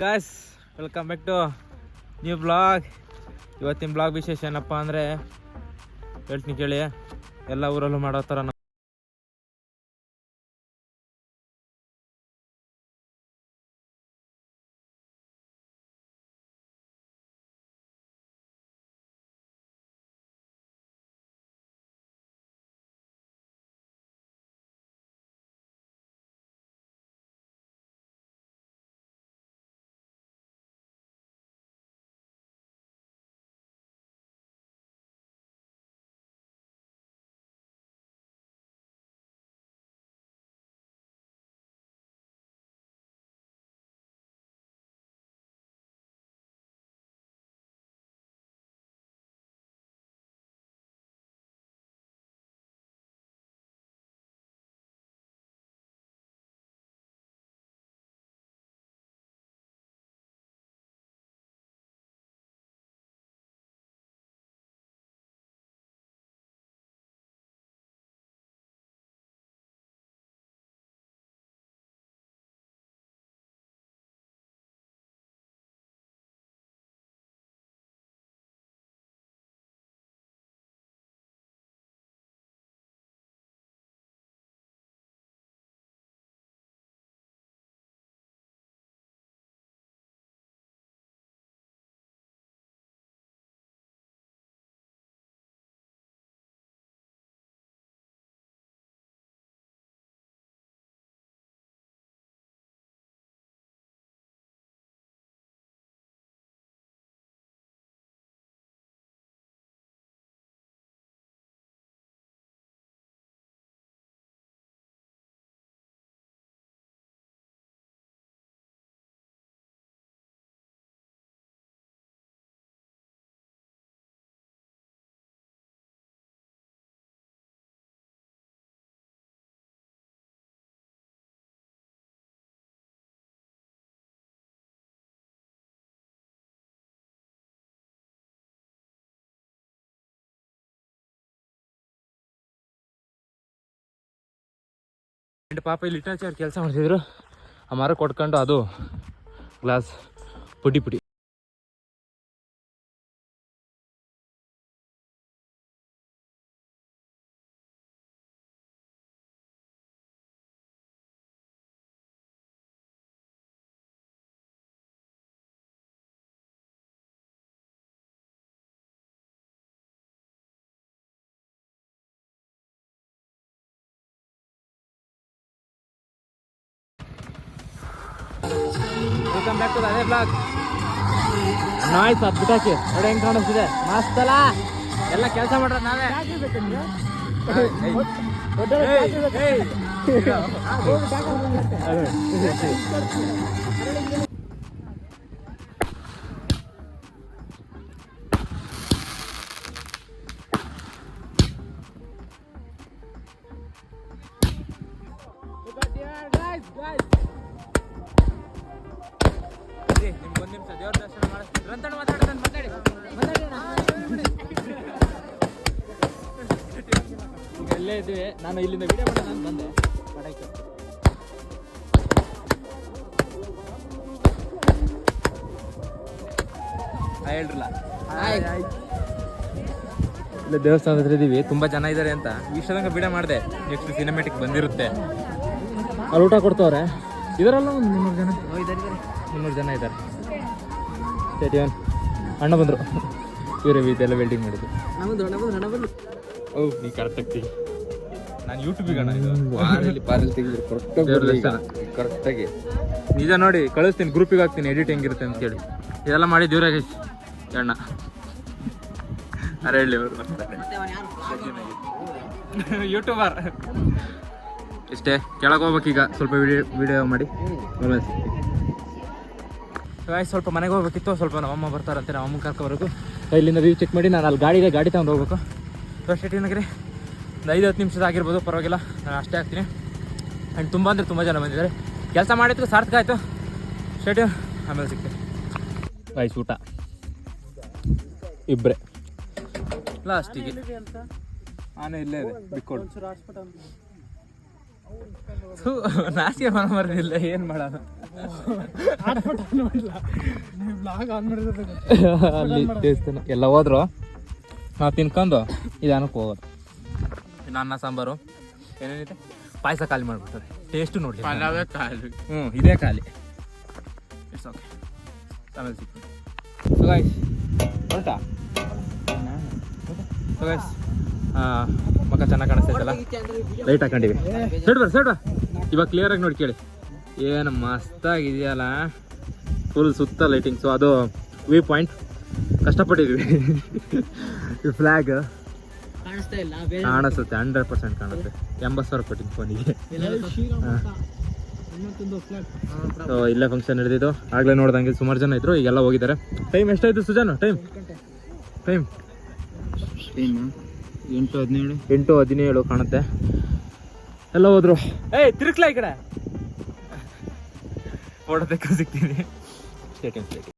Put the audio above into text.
Guys welcome back to new blog ಇವತ್ತಿನ blog ವಿಶೇಷ ಏನಪ್ಪ ಅಂದರೆ ಹೇಳ್ತೀನಿ ಕೇಳಿ, ಎಲ್ಲ ಊರಲ್ಲೂ ಮಾಡೋ ಥರ ನಾವು ಪಾಪ ಇಲ್ಲಿ ಲಿಟರೇಚರ್ ಕೆಲಸ ಮಾಡ್ತಿದ್ರು. ಆ ಮರ ಕೊಟ್ಕೊಂಡು ಅದು ಗ್ಲಾಸ್ ಪುಡಿ ಪುಡಿ. ವೆಲ್ಕಮ್ ಬ್ಯಾಕ್ ಟು ಅದೇ ಬ್ಲಾಗ್ ನಾಯ್ಸ್ ಹತ್ಬಿಟ್ಟಾಕಿ ನೋಡಿ ಹೆಂಗ್ ಕಾಣಿಸ್ತಿದೆ ಮಸ್ತ್ ಅಲ್ಲ ಎಲ್ಲ ಕೆಲಸ ಮಾಡ್ರ ನಾವೇ. ಏಯ್, ಇಲ್ಲೇ ಇದ್ವಿ ನಾನು ಇಲ್ಲಿಂದ ವಿಡಿಯೋ ಮಾಡಿ ನಾನು ಬಂದೆ. ಪಟಾಕಿ ಹೇಳ್ರಲ್ಲ. ಇಲ್ಲ ದೇವಸ್ಥಾನದ ಹತ್ರ ಇದ್ದೀವಿ ತುಂಬ ಜನ ಇದ್ದಾರೆ ಅಂತ. ಇಷ್ಟದಂಗ ವಿಡಿಯೋ ಮಾಡಿದೆ. ನೆಕ್ಸ್ಟ್ ಸಿನಿಮೆಟಿಕ್ ಬಂದಿರುತ್ತೆ. ಅಲ್ಲಿ ಊಟ ಕೊಡ್ತವ್ರೆ. ಇದರಲ್ಲ ಒಂದು ಮುನ್ನೂರು ಜನ. ಮುನ್ನೂರು ಜನ ಇದ್ದಾರೆ ಸ್ಟೇಡಿಯನ್ ಅಣ್ಣ ಬಂದರು. ಇವರೇ ಇದೆಲ್ಲ ವೆಲ್ಡಿಂಗ್ ಮಾಡಿದ್ರು. ಓಹ್ ನೀ ಕರೆಕ್ಟ್ ಆಗ್ತಿ. ನಾನು ಯೂಟ್ಯೂಬಿಗೆ ಅಣ್ಣ ಇದು. ಬಾರಲ್ಲಿ ಬಾರಲ್ಲಿ ತೆಗೆದ್ರು ದೇವ್ರ ಕರೆಕ್ಟಾಗಿ ನಿಜ ನೋಡಿ ಕಳಿಸ್ತೀನಿ ಗ್ರೂಪಿಗೆ ಹಾಕ್ತೀನಿ ಎಡಿಟ್ ಹೆಂಗಿರುತ್ತೆ ಅಂತ ಹೇಳಿ. ಇದೆಲ್ಲ ಮಾಡಿ ದೇವ್ರಾಗ ಅಣ್ಣ ಅರೆ ಹೇಳಿ ಅವರು ಯೂಟ್ಯೂಬರ್ ಇಷ್ಟೇ ಕೆಳಗೆ ಹೋಗ್ಬೇಕೀಗ ಸ್ವಲ್ಪ ವಿಡಿಯೋ ವಿಡಿಯೋ ಮಾಡಿ. ಗಾಯ್ಸ್ ಸ್ವಲ್ಪ ಮನೆಗೆ ಹೋಗ್ಬೇಕಿತ್ತು. ಸ್ವಲ್ಪ ನಮ್ಮಮ್ಮ ಬರ್ತಾರಂತೆ ನಮ್ಮ ಅಮ್ಮನ ಕರ್ಕೊಬರ್ಬೇಕು. ಇಲ್ಲಿಂದ ವ್ಯೂ ಚೆಕ್ ಮಾಡಿ ನಾನು ಅಲ್ಲಿ ಗಾಡಿಗೆ ಗಾಡಿ ತಗೊಂಡು ಹೋಗ್ಬೇಕು. ಫಸ್ಟ್ ನಗರಿ. ಒಂದು ಐದು ಹತ್ತು ನಿಮಿಷದ ಆಗಿರ್ಬೋದು ಪರವಾಗಿಲ್ಲ. ನಾನು ಅಷ್ಟೇ ಆಗ್ತೀನಿ. ಆ್ಯಂಡ್ ತುಂಬ ಅಂದರೆ ತುಂಬ ಜನ ಬಂದಿದ್ದಾರೆ. ಕೆಲಸ ಮಾಡಿದ್ರು ಸಾರ್ಥಕ ಆಯಿತು. ಸ್ಟೇಟ್ ಆಮೇಲೆ ಸಿಗ್ತೀನಿ. ವಯಸ್ಸು ಊಟ. ಇಬ್ಬರೇ ಲಾಸ್ಟಿಗೆ ಆನೆ ಇಲ್ಲೇ ಇದೆ ಬಿಕ್ಕೋಡು. ನಾಚಿಕೆ ಮನ ಮರಲಿಲ್ಲ ಏನು ಮಾಡೋದು? ಅಲ್ಲಿ ದೇವಸ್ಥಾನ. ಎಲ್ಲ ಹೋದ್ರು? ನಾವು ತಿನ್ಕೊಂಡು ಇದಾನಕ್ಕೆ ಹೋಗೋದು. ಇನ್ನು ಅನ್ನ ಸಾಂಬಾರು. ಏನೇನಿದೆ ಪಾಯಸ ಖಾಲಿ ಮಾಡ್ಬಿಡ್ತಾರೆ. ಟೇಸ್ಟು ನೋಡಿ ಹ್ಞೂ ಇದೇ ಖಾಲಿ. ಇಟ್ಸ್ ಓಕೆ ಆಮೇಲೆ ಸಿಗ್ತೀನಿ. ಹೊರಟಾ ಮಕ್ಕ ಚೆನ್ನಾಗಿ ಕಾಣಿಸ್ತೈತಲ್ಲ ಲೈಟ್ ಹಾಕೊಂಡಿವಿ. ಸೈಡ್ ಬರ್ ಸೈಡ್ ಬಾ. ಇವಾಗ ಕ್ಲಿಯರಾಗಿ ನೋಡಿ ಕೇಳಿ. ಏನು ಮಸ್ತಾಗಿದೆಯಲ್ಲ ಫುಲ್ ಸುತ್ತ ಲೈಟಿಂಗ್ಸು ಅದು ವ್ಯೂ ಪಾಯಿಂಟ್ ಕಷ್ಟಪಟ್ಟಿದ್ವಿ. ಫ್ಲ್ಯಾಗ್ ಕಾಣಿಸ್ತಾ ಇಲ್ಲ ಬೇರೆ ಕಾಣಿಸುತ್ತೆ ಹಂಡ್ರೆಡ್ ಪರ್ಸೆಂಟ್ ಕಾಣುತ್ತೆ ಎಂಬತ್ತು ಸಾವಿರ ಕೊಟ್ಟಿದ್ದು ಫೋನಿಗೆ ಸೊ ಇಲ್ಲೇ ಫಂಕ್ಷನ್ ನಡೆದಿದ್ದು. ಆಗಲೇ ನೋಡ್ದಂಗೆ ಸುಮಾರು ಜನ ಇದ್ರು ಈಗೆಲ್ಲ ಹೋಗಿದ್ದಾರೆ. ಟೈಮ್ ಎಷ್ಟಾಯ್ತು ಸುಜಾನು? ಟೈಮ್ ಟೈಮ್ ಎಂಟು ಹದಿನೇಳು. ಎಂಟು ಹದಿನೇಳು ಕಾಣುತ್ತೆ. ಎಲ್ಲ ಹೋದ್ರು. ಏಯ್ ತಿರುಗ್ಲಾ ಈ ಕಡೆ. ಫೋಟೋ ತೆಕ್ಕ ಸಿಗ್ತೀನಿ. Stating stating